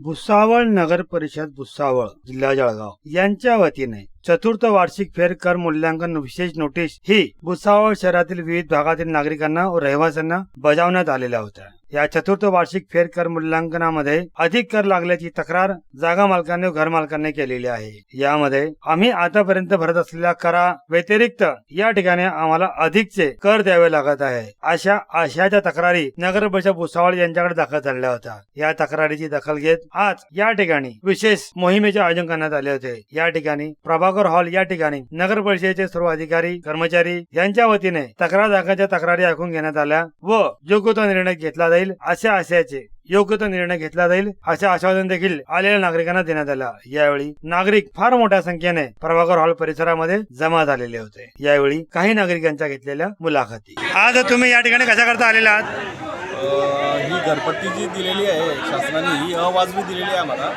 भुसावळ नगर परिषद भुसावळ जिल्हा जळगाव यांच्या वतीने चतुर्थ वार्षिक फेर कर मूल्यांकन विशेष नोटीस ही भुसावळ शहरातील विविध भागातील नागरिकांना व रहिवाशांना बजावण्यात आलेल्या होत्या. या चतुर्थ वार्षिक फेर कर मूल्यांकनामध्ये अधिक कर लागल्याची तक्रार जागा मालकांनी घर मालकांनी केलेली आहे. यामध्ये आम्ही आतापर्यंत भरत असलेल्या करा व्यतिरिक्त या ठिकाणी आम्हाला अधिकचे कर द्यावे लागत आहे अशा आशयाच्या तक्रारी नगर परिषद भुसावळ यांच्याकडे दाखल झालेल्या होत्या. या तक्रारीची दखल घेत आज या ठिकाणी विशेष मोहिमेचे आयोजन करण्यात आले होते. या ठिकाणी प्रभाकर हॉल या ठिकाणी नगर परिषदेचे सर्व अधिकारी कर्मचारी यांच्या वतीने तक्रार दाखलाच्या तक्रारी ऐकून घेण्यात आल्या व योग्य तो निर्णय घेतला जाईल अशा आशयाचे योग्य तो निर्णय घेतला जाईल असे आश्वासन देखील आलेल्या नागरिकांना देण्यात आला. यावेळी नागरिक फार मोठ्या संख्येने प्रभाकर हॉल परिसरामध्ये जमा झालेले होते. यावेळी काही नागरिकांच्या घेतलेल्या मुलाखती. आज तुम्ही या ठिकाणी कशा करता आलेला आहात? ही घरपट्टी जी दिलेली आहे शासनाने ही अवाजवी दिलेली आहे आम्हाला.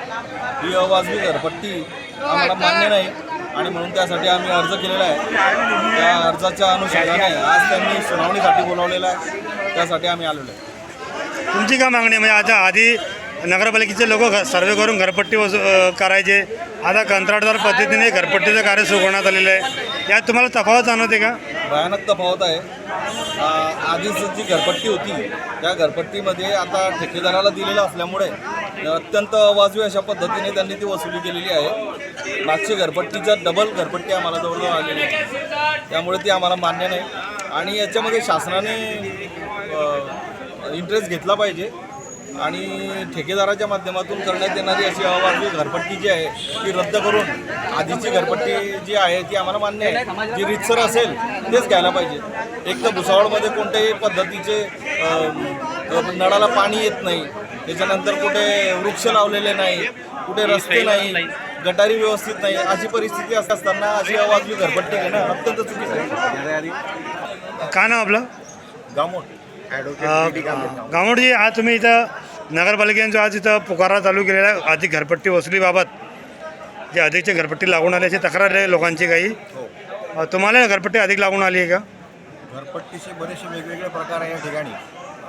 ही अवाजवी घरपट्टी आम्हाला मान्य नाही. आणि म्हणून त्यासाठी आम्ही अर्ज केलेला आहे. त्या अर्जाच्या अनुषंगाने आज त्यांनी सुनावणीसाठी बोलावलेलं आहे. त्यासाठी आम्ही आलेलो आहे. तुमची काय मागणी आहे? म्हणजे आता आधी नगरपालिकेचे लोक सर्वे करून घरपट्टी वसू करायचे. आता कंत्राटदार पद्धतीने घरपट्टीचं कार्य सुरू करण्यात आलेलं आहे. यात तुम्हाला तफावत जाणवते का? भयानक तफावत आहे. आधीच जी घरपट्टी होती त्या घरपट्टीमध्ये आता ठेकेदाराला दिलेलं असल्यामुळे अत्यंत वाजवी अशा पद्धतीने त्यांनी ती वसुली केलेली आहे. मागची घरपट्टीच्या डबल घरपट्टी आम्हाला जवळजवळ आलेली आहे. त्यामुळे ती आम्हाला मान्य नाही. आणि याच्यामध्ये शासनाने इंटरेस्ट घेतला पाहिजे. आणि ठेकेदाराच्या माध्यमातून करण्यात येणारी अशी अवाजवी घरपट्टी जी आहे ती रद्द करून आधीची घरपट्टी जी आहे ती आम्हाला मान्य आहे. जी रितसर असेल तेच घ्यायला पाहिजे. एक तर भुसावळमध्ये कोणत्याही पद्धतीचे नळाला पाणी येत नाही. त्याच्यानंतर कुठे वृक्ष लावलेले नाही कुठे रस्ते नाही गटारी व्यवस्थित नाही. अशी परिस्थिती असत असताना अशी अवाजवी घरपट्टी घेणं अत्यंत चुकीचं आहे. काय नाव आपलं? गामोट. गावडजी आज तुम्ही इथं नगरपालिकेने जो आज इथं पुकारा चालू केलेला आहे अधिक घरपट्टी वसुलीबाबत जे अधिकची घरपट्टी लागून आल्याची तक्रार आहे लोकांची काही. हो. तुम्हाला घरपट्टी अधिक लागून आली आहे का? घरपट्टीचे बरेचसे वेगवेगळे प्रकार आहे या ठिकाणी.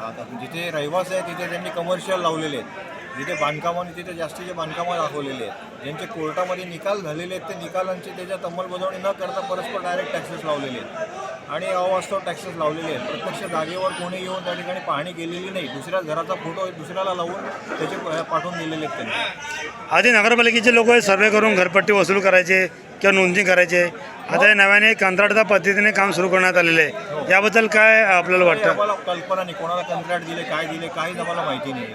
आता जिथे रहिवास आहे तिथे त्यांनी कमर्शियल लावलेले आहेत जिथे बांधकामाने तिथे जास्तीचे बांधकामं दाखवलेले आहेत ज्यांचे कोर्टामध्ये निकाल झालेले आहेत ते निकालांची त्याच्यात अंमलबजावणी न करता परस्पर डायरेक्ट टॅक्सेस लावलेले आहेत. आणि अवास्तव टॅक्सेस लावलेले आहेत. प्रत्यक्ष जागेवर कोणी येऊन त्या ठिकाणी पाहणी केलेली नाही. दुसऱ्या घराचा फोटो दुसऱ्याला लावून त्याचे पाठवून दिलेले आहेत त्यांनी. आधी नगरपालिकेचे लोक सर्वे करून घरपट्टी वसूल करायचे किंवा नोंदणी करायचे आता हे नव्याने कंत्राटदार पद्धतीने काम सुरू करण्यात आलेले आहे. याबद्दल काय आपल्याला वाटतं? आम्हाला कल्पना नाही कोणाला कंत्राट दिले काय दिले काहीच आम्हाला माहिती नाही.